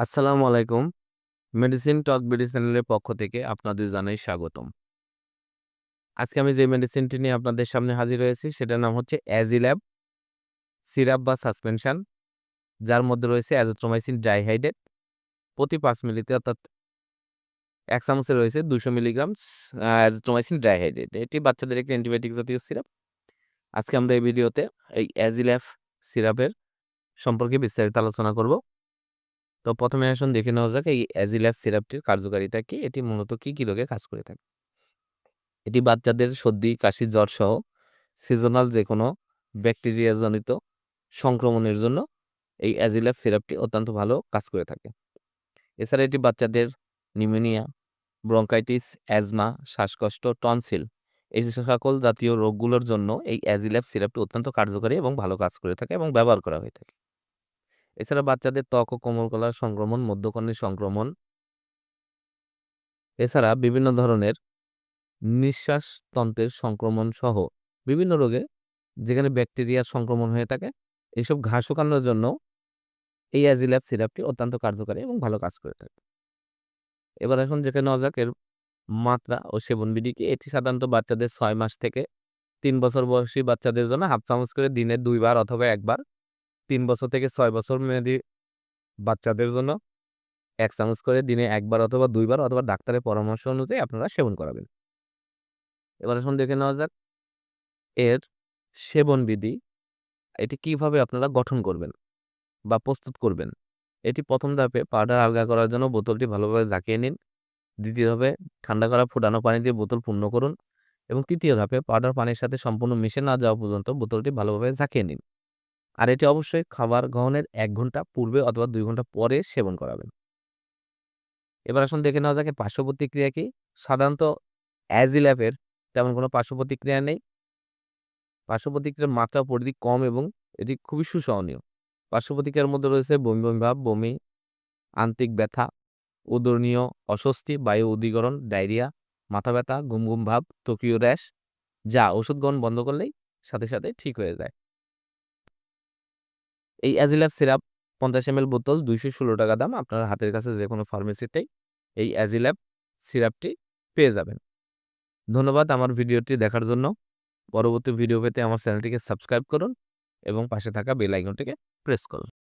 আসসালামু আলাইকুম। মেডিসিন টক বিডি চ্যানেলের পক্ষ থেকে আপনাদের জানাই স্বাগতম। আজকে আমি যে মেডিসিনটি নিয়ে আপনাদের সামনে হাজির হয়েছি, সেটার নাম হচ্ছে অ্যাজিল্যাব সিরাপ বা সাসপেনশন যার মধ্যে রয়েছে অ্যাজোথ্রোমাইসিন ডাইহাইড্রেট প্রতি পাঁচ মিলিতে অর্থাৎ এক চামচে রয়েছে দুশো মিলিগ্রাম অ্যাজোথ্রোমাইসিন ডাইহাইড্রেট এটি বাচ্চাদের একটি অ্যান্টিবায়োটিক জাতীয় সিরাপ আজকে আমরা এই ভিডিওতে এই অ্যাজিল্যাব সিরাপের সম্পর্কে বিস্তারিত আলোচনা করব। তো প্রথমে আসুন দেখে নেওয়া যাক এই অ্যাজিল্যাব সিরাপটির কার্যকারিতা কি? এটি মূলত কি কি রোগে কাজ করে থাকে? এটি বাচ্চাদের সর্দি, কাশি, জ্বর সহ সিজনাল যে কোনো ব্যাকটেরিয়াজনিত সংক্রমণের জন্য এই অ্যাজিল্যাব সিরাপটি অত্যন্ত ভালো কাজ করে থাকে। এছাড়া এটি বাচ্চাদের নিউমোনিয়া, ব্রঙ্কাইটিস, অ্যাজমা, শ্বাসকষ্ট, টনসিল এই সকল জাতীয় রোগগুলোর জন্য এই অ্যাজিল্যাব সিরাপটি অত্যন্ত কার্যকরী এবং ভালো কাজ করে থাকে এবং ব্যবহার করা হয়ে থাকে। এছাড়া বাচ্চাদের ত্বক ও কোমলকলার সংক্রমণ, মধ্যকর্ণের সংক্রমণ এছাড়া বিভিন্ন ধরনের নিঃশ্বাসতন্ত্রের সংক্রমণ সহ বিভিন্ন রোগে যেখানে ব্যাকটেরিয়ার সংক্রমণ হয়ে থাকে এইসব ঘা শুকানোর জন্য এই অ্যাজিল্যাব সিরাপটি অত্যন্ত কার্যকারী এবং ভালো কাজ করে থাকে। এবার এখন যেখানে এর মাত্রা ও সেবনবিধি কি। এটি সাধারণত বাচ্চাদের ছয় মাস থেকে তিন বছর বয়সী বাচ্চাদের জন্য হাফ চামচ করে দিনে দুইবার অথবা একবার তিন বছর থেকে ছয় বছর মেয়াদি বাচ্চাদের জন্য এক চামচ করে দিনে একবার অথবা দুইবার অথবা ডাক্তারের পরামর্শ অনুযায়ী আপনারা সেবন করাবেন। এবার আসুন দেখে নেওয়া যাক এর সেবনবিধি এটি কীভাবে আপনারা গঠন করবেন বা প্রস্তুত করবেন। এটি প্রথম ধাপে পাউডার আলগা করার জন্য বোতলটি ভালোভাবে ঝাঁকিয়ে নিন। দ্বিতীয় ধাপে ঠান্ডা করা ফুটানো পানি দিয়ে বোতল পূর্ণ করুন এবং তৃতীয় ধাপে পাউডার পানির সাথে সম্পূর্ণ মিশে না যাওয়া পর্যন্ত বোতলটি ভালোভাবে ঝাঁকিয়ে নিন। আর এটি অবশ্যই খাবার গ্রহণের এক ঘণ্টা পূর্বে অথবা দুই ঘণ্টা পরে সেবন করাবেন। এবার আসুন দেখে নেওয়া যাকে পার্শ্ব প্রতিক্রিয়া কি। সাধারণত অ্যাজিল্যাপের তেমন কোনো পার্শ্ব প্রতিক্রিয়া নেই। পার্শ্ব প্রতিক্রিয়ার মাত্রা পরিধি কম এবং এটি খুবই সুসহনীয়। পার্শ্ব প্রতিক্রিয়ার মধ্যে রয়েছে বমি বমি ভাব, বমি, আন্তিক ব্যথা, উদরনীয় অস্বস্তি, বায়ু উদ্দীকরণ ডায়রিয়া, মাথা ব্যথা, ঘুম ঘুম ভাব, ত্বকীয় র্যাশ, যা ওষুধ গ্রহণ বন্ধ করলেই সাথে সাথে ঠিক হয়ে যায়। এই অ্যাজিলাফ সিরাপ পঞ্চাশ এম বোতল দুইশো ষোলো টাকা দাম। আপনার হাতের কাছে যে কোনো ফার্মেসিতেই এই অ্যাজিলাফ সিরাপটি পেয়ে যাবেন। ধন্যবাদ আমার ভিডিওটি দেখার জন্য। পরবর্তী ভিডিও পেতে আমার চ্যানেলটিকে সাবস্ক্রাইব করুন এবং পাশে থাকা বেল আইকনটিকে প্রেস করুন।